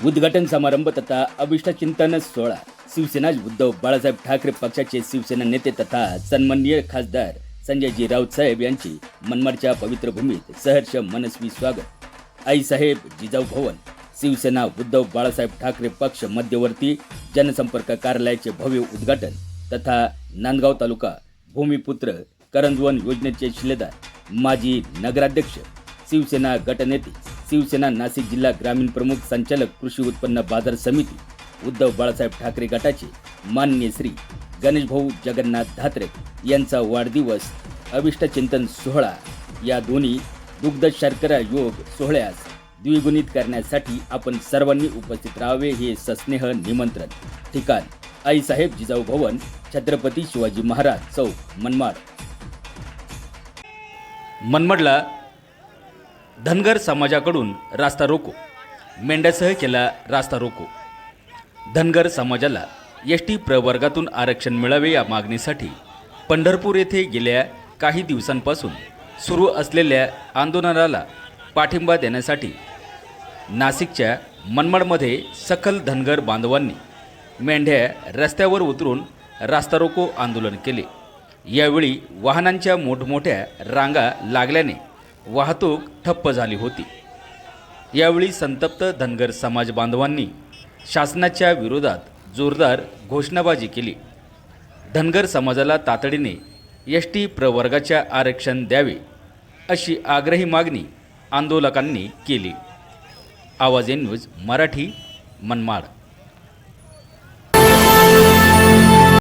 उद्घाटन समारंभ तथा अभिष्ट चिंतन सोहळा. शिवसेना उद्धव बाळासाहेब ठाकरे पक्षाचे शिवसेना नेते तथा सन्माननीय खासदार संजयजी राऊत साहेब यांची मनमाडच्या पवित्र भूमीत सहर्ष मनस्वी स्वागत. आईसाहेब जिजाऊ भवन शिवसेना उद्धव बाळासाहेब ठाकरे पक्ष मध्यवर्ती जनसंपर्क कार्यालयाचे भव्य उद्घाटन तथा नांदगाव तालुका भूमिपुत्र करंजवन योजनेचे शिलेदार माजी नगराध्यक्ष शिवसेना गटनेते शिवसेना नाशिक जिल्हा ग्रामीण प्रमुख संचालक कृषी उत्पन्न बाजार समिती उद्धव बाळासाहेब ठाकरे गटाचे मान्य श्री गणेशभाऊ जगन्नाथ धात्रे यांचा वाढदिवस अभिष्ट चिंतन सोहळा. या दोन्ही दुग्ध शर्करा योग सोहळ्यास द्विगुणित करण्यासाठी आपण सर्वांनी उपस्थित राहावे हे सस्नेह निमंत्रण. ठिकाण आईसाहेब जिजाऊ भवन छत्रपती शिवाजी महाराज चौक मनमाड. मनमाडला धनगर समाजाकडून रास्ता रोको. मेंढ्यासह केला रास्ता रोको. धनगर समाजाला एस टी प्रवर्गातून आरक्षण मिळावे या मागणीसाठी पंढरपूर येथे गेल्या काही दिवसांपासून सुरू असलेल्या आंदोलनाला पाठिंबा देण्यासाठी नाशिकच्या मनमाडमध्ये सखल धनगर बांधवांनी मेंढ्या रस्त्यावर उतरून रास्ता रोको आंदोलन केले. यावेळी वाहनांच्या मोठमोठ्या रांगा लागल्याने वाहतूक ठप्प झाली होती. यावेळी संतप्त धनगर समाज बांधवांनी शासनाच्या विरोधात जोरदार घोषणाबाजी केली. धनगर समाजाला तातडीने एस टी प्रवर्गाच्या आरक्षण द्यावे अशी आग्रही मागणी आंदोलकांनी केली. आवाज ए न्यूज मराठी मनमाड.